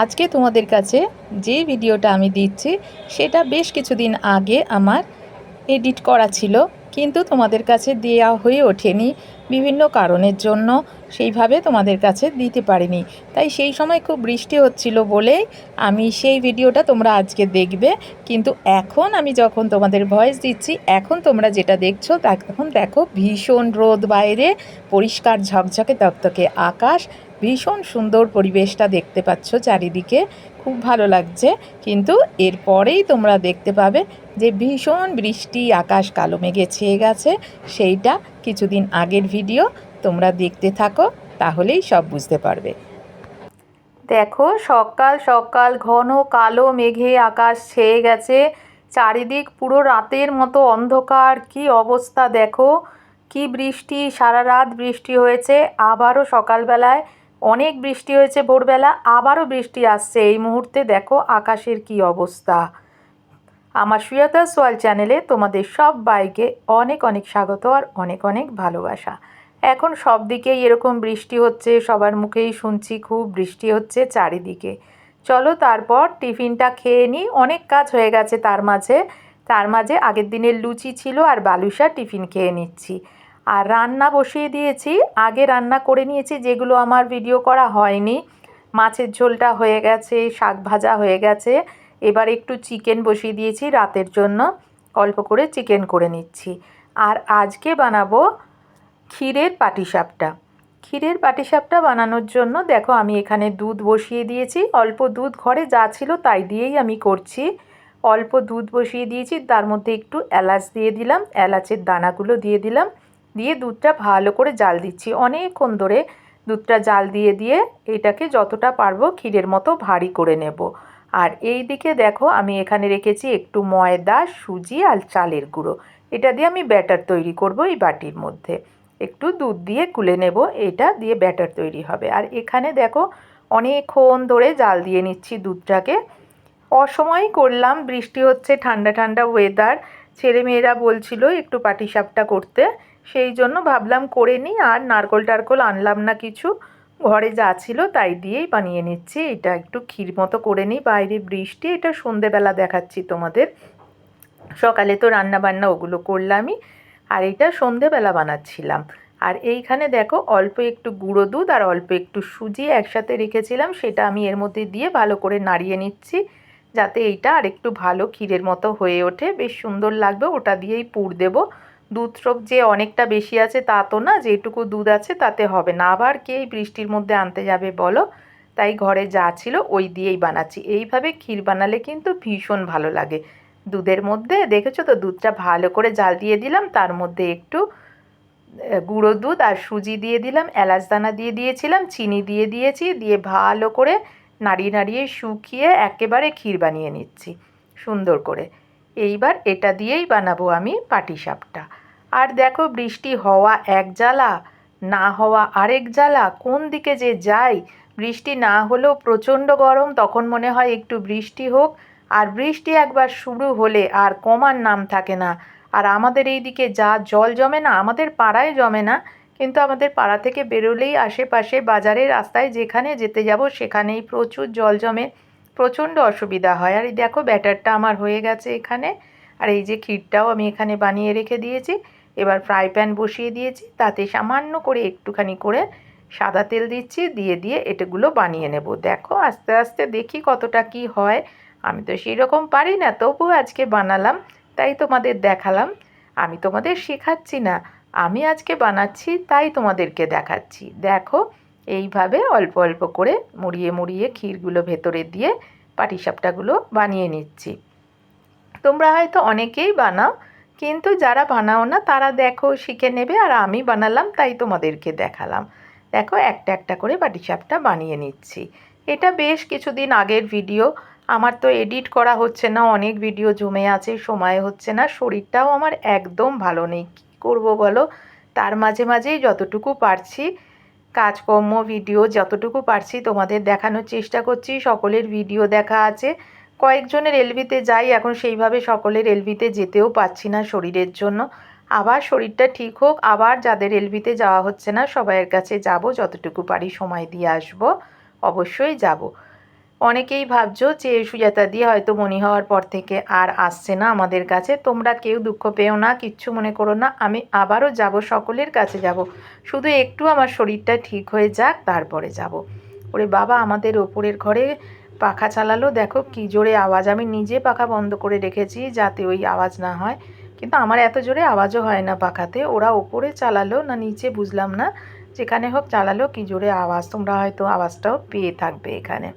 আজকে তোমাদের কাছে যে ভিডিওটা আমি দিচ্ছি, সেটা বেশ কিছুদিন আগে আমার এডিট করা ছিল, কিন্তু তোমাদের কাছে দেওয়া হয়ে ওঠেনি। বিভিন্ন কারণের জন্য সেইভাবে তোমাদের কাছে দিতে পারিনি। তাই সেই সময় খুব বৃষ্টি হচ্ছিল বলেই আমি সেই ভিডিওটা তোমরা আজকে দেখবে। কিন্তু এখন আমি যখন তোমাদের ভয়েস দিচ্ছি, এখন তোমরা যেটা দেখছ, তখন দেখো ভীষণ রোদ বাইরে, পরিষ্কার ঝকঝকে তকতকে আকাশ ভীষণ সুন্দর পরিবেশটা দেখতে পাচ্ছ চারিদিকে। খুব ভালো লাগছে। কিন্তু এরপরেই তোমরা দেখতে পাবে যে ভীষণ বৃষ্টি, আকাশ কালো মেঘে ছেয়ে গেছে। সেইটা কিছুদিন আগের ভিডিও। তোমরা দেখতে থাকো, তাহলেই সব বুঝতে পারবে। দেখো, সকাল সকাল ঘন কালো মেঘে আকাশ ছেয়ে গেছে। চারিদিক পুরো রাতের মতো অন্ধকার। কি অবস্থা দেখো। কি বৃষ্টি, সারা রাত বৃষ্টি হয়েছে। আবারও সকালবেলায় অনেক বৃষ্টি হয়েছে ভোরবেলা, আবারও বৃষ্টি আসছে। এই মুহূর্তে দেখো আকাশের কি অবস্থা। আমার সুয়তা সোয়াল চ্যানেলে তোমাদের সব বাইকে অনেক অনেক স্বাগত আর অনেক অনেক ভালোবাসা। এখন সব দিকেই এরকম বৃষ্টি হচ্ছে, সবার মুখেই শুনছি খুব বৃষ্টি হচ্ছে চারিদিকে। চলো তারপর টিফিনটা খেয়ে নিই, অনেক কাজ হয়ে গেছে তার মাঝে। তার মাঝে আগের দিনের লুচি ছিল আর বালুসা টিফিন খেয়ে নিচ্ছি। আর রান্না বসিয়ে দিয়েছি। আগে রান্না করে নিয়েছি, যেগুলো আমার ভিডিও করা হয়নি। মাছের ঝোলটা হয়ে গেছে, শাক ভাজা হয়ে গেছে। এবার একটু চিকেন বসিয়ে দিয়েছি রাতের জন্য। অল্প করে চিকেন করে নিচ্ছি। আর আজকে বানাবো ক্ষীরের পাটিসাপটা। ক্ষীরের পাটিসাপটা বানানোর জন্য দেখো আমি এখানে দুধ বসিয়ে দিয়েছি। অল্প দুধ ঘরে যা ছিল তাই দিয়েই আমি করছি। অল্প দুধ বসিয়ে দিয়েছি, তার মধ্যে একটু এলাচ দিয়ে দিলাম। এলাচের দানাগুলো দিয়ে দিলাম। দিয়ে দুধটা ভালো করে জাল দিচ্ছি। অনেকক্ষণ ধরে দুধটা জাল দিয়ে দিয়ে এটাকে যতটা পারব ক্ষীরের মতো ভারী করে নেব। আর এই দিকে দেখো আমি এখানে রেখেছি একটু ময়দা, সুজি আর চালের গুঁড়ো। এটা দিয়ে আমি ব্যাটার তৈরি করব এই বাটির মধ্যে। একটু দুধ দিয়ে গুলে নেব, এটা দিয়ে ব্যাটার তৈরি হবে। আর এখানে দেখো অনেকক্ষণ ধরে জাল দিয়ে নিচ্ছি দুধটাকে। অসময় করলাম, বৃষ্টি হচ্ছে, ঠান্ডা ঠান্ডা ওয়েদার ছেলেমেয়েরা বলছিল একটু পাটিসাপটা করতে। সেই জন্য ভাবলাম করে নিই, আর নারকোল টারকোল আনলাম না কিছু। ঘরে যা ছিল তাই দিয়েই বানিয়ে নিচ্ছি। এটা একটু ক্ষীর মতো করে নিই, বাইরে বৃষ্টি, এটা সন্ধেবেলা দেখাচ্ছি তোমাদের। সকালে তো রান্না বান্না ওগুলো করলামই, আর এটা সন্ধেবেলা বানাচ্ছিলাম। আর এইখানে দেখো অল্প একটু গুঁড়ো দুধ আর অল্প একটু সুজি একসাথে রেখেছিলাম, সেটা আমি এর মধ্যে দিয়ে ভালো করে নাড়িয়ে নিচ্ছি, যাতে এইটা আর একটু ভালো ক্ষীরের মতো হয়ে ওঠে। বেশ সুন্দর লাগবে, ওটা দিয়েই পুর দেবো। দুধ স্রোপ যে অনেকটা বেশি আছে তা তো না, যেটুকু দুধ আছে তাতে হবে না। আবার কে বৃষ্টির মধ্যে আনতে যাবে বলো? তাই ঘরে যা ছিল ওই দিয়েই বানাচ্ছি। এইভাবে ক্ষীর বানালে কিন্তু ভীষণ ভালো লাগে। দুধের মধ্যে, দেখেছ তো, দুধটা ভালো করে জাল দিয়ে দিলাম, তার মধ্যে একটু গুঁড়ো দুধ আর সুজি দিয়ে দিলাম, এলাচ দানা দিয়ে দিয়েছিলাম, চিনি দিয়ে দিয়েছি, দিয়ে ভালো করে নাড়িয়ে নাড়িয়ে শুকিয়ে একেবারে ক্ষীর বানিয়ে নিচ্ছি, সুন্দর করে। এইবার এটা দিয়েই বানাবো আমি পাটিসাপটা। আর দেখো বৃষ্টি হওয়া এক জ্বালা, না হওয়া আরেক জ্বালা, কোন দিকে যে যাই, বৃষ্টি না হলেও প্রচণ্ড গরম, তখন মনে হয় একটু বৃষ্টি হোক। আর বৃষ্টি একবার শুরু হলে আর কমার নাম থাকে না। আর আমাদের এই দিকে যা জল জমে না, আমাদের পাড়ায় জমে না, কিন্তু আমাদের পাড়া থেকে বেরোলেই আশেপাশে বাজারের রাস্তায় যেখানে যেতে যাব, সেখানেই প্রচুর জল জমে। প্রচণ্ড অসুবিধা হয়। আর এই দেখো, ব্যাটারটা আমার হয়ে গেছে এখানে। আর এই যে ক্ষীরটাও আমি এখানে বানিয়ে রেখে দিয়েছি। এবার ফ্রাই প্যান বসিয়ে দিয়েছি। তাতে সামান্য করে একটুখানি করে সাদা তেল দিচ্ছি। দিয়ে দিয়ে এটাগুলো বানিয়ে নেব। দেখো, আস্তে আস্তে দেখি কতটা কি হয়। আমি তো সেই রকম পারি না। তবু আজকে বানালাম। তাই তোমাদের দেখালাম। আমি তোমাদের শেখাচ্ছি না। আমি আজকে বানাচ্ছি, তাই তোমাদেরকে দেখাচ্ছি। দেখো এইভাবে অল্প অল্প করে মুড়িয়ে মুড়িয়ে ক্ষীরগুলো ভেতরে দিয়ে পাটিসাপটাগুলো বানিয়ে নিচ্ছি। তোমরা হয়তো অনেকেই বানাও, কিন্তু যারা বানাও না, তারা দেখো শিখে নেবে আর আমি বানালাম, তাই তোমাদেরকে দেখালাম। দেখো, একটা একটা করে পাটিসাপটা বানিয়ে নিচ্ছি। এটা বেশ কিছুদিন আগের ভিডিও। আমার তো এডিট করা হচ্ছে না, অনেক ভিডিও জমে আছে, সময় হচ্ছে না, শরীরটাও আমার একদম ভালো নেই। কী করব বলো? তার মাঝে মাঝেই যতটুকু পারছি কাজকর্ম ভিডিও যতটুকু পারছি তোমাদের দেখানোর চেষ্টা করছি। সকলের ভিডিও দেখা আছে। কয়েকজনের এলবিতে যাই, এখন সেইভাবে সকলের এলবিতে যেতেও পাচ্ছি না শরীরের জন্য। আবার শরীরটা ঠিক হোক, আবার যাদের এলবিতে যাওয়া হচ্ছে না, সবাইয়ের কাছে যাব, যতটুকু পারি সময় দিয়ে আসব, অবশ্যই যাব। অনেকেই ভাবছ যে সুজাতা দিয়ে হয়তো মনি হওয়ার পর থেকে আর আসছে না আমাদের কাছে। তোমরা কেউ দুঃখ পেও না, কিচ্ছু মনে করো না। আমি আবারও যাব, সকলের কাছে যাব। শুধু একটু আমার শরীরটা ঠিক হয়ে যাক, তারপরে যাব। ওরে বাবা, আমাদের ওপরের ঘরে পাখা চালালো। দেখো কি জোরে আওয়াজ। আমি নিজে পাখা বন্ধ করে রেখেছি যাতে ওই আওয়াজ না হয়। কিন্তু আমার এত জোরে আওয়াজও হয় না পাখাতে। ওরা ওপরে চালালো না নিচে বুঝলাম না। যেখানে হোক চালালো, কি জোরে আওয়াজ। তোমরা হয়তো আওয়াজটাও পেয়ে থাকবে এখানে।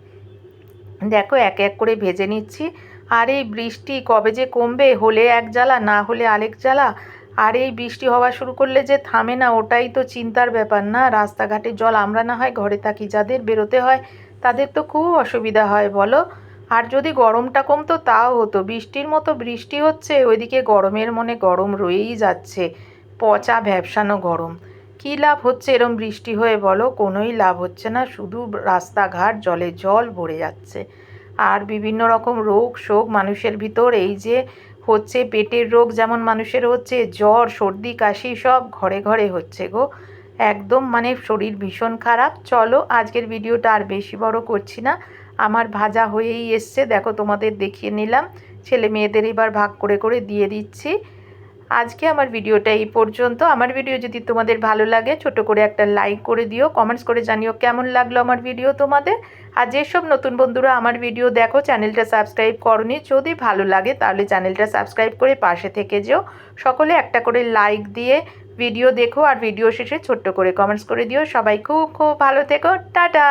দেখো, এক এক করে ভেজে নিচ্ছি। আর এই বৃষ্টি কবে যে কমবে, হলে এক জ্বালা, না হলে আরেক জ্বালা। আর এই বৃষ্টি হওয়া শুরু করলে যে থামে না, ওটাই তো চিন্তার ব্যাপার না। রাস্তাঘাটে জল আমরা না হয় ঘরে থাকি, যাদের বেরোতে হয়, তাদের তো খুব অসুবিধা হয়, বলো। আর যদি গরমটা কমতো, তাও হতো। বৃষ্টির মতো বৃষ্টি হচ্ছে, ওইদিকে গরমের মনে গরম রয়েই যাচ্ছে। পচা, ভ্যাবসানো গরম। কী লাভ হচ্ছে? এরম বৃষ্টি হয়ে বলো, কোনোই লাভ হচ্ছে না। শুধু রাস্তাঘাট, জলে জল ভরে যাচ্ছে। আর বিভিন্ন রকম রোগ শোক মানুষের ভিতর, এই যে হচ্ছে পেটের রোগ যেমন মানুষের হচ্ছে, জ্বর, সর্দি, কাশি, সব ঘরে ঘরে হচ্ছে গো। একদম মানে শরীর ভীষণ খারাপ। চলো, আজকের ভিডিওটা আর বেশি বড় করছি না। আমার ভাজা হয়েই এসছে। দেখো, তোমাদের দেখিয়ে নিলাম। ছেলে মেয়েদের এবার ভাগ করে করে দিয়ে দিচ্ছি। আজকে আমার ভিডিওটা এই পর্যন্ত। আমার ভিডিও যদি তোমাদের ভালো লাগে, ছোট করে একটা লাইক করে দিও কমেন্টস করে জানিও কেমন লাগল আমার ভিডিও তোমাদের। আর যেসব নতুন বন্ধুরা আমার ভিডিও দেখো, চ্যানেলটা সাবস্ক্রাইব করনি, যদি ভালো লাগে তাহলে চ্যানেলটা সাবস্ক্রাইব করে পাশে থেকে যেও। সকলে একটা করে লাইক দিয়ে ভিডিও দেখো, আর ভিডিও শেষে ছোট্ট করে কমেন্টস করে দিও। সবাই খুব খুব ভালো থেকো। টাটা!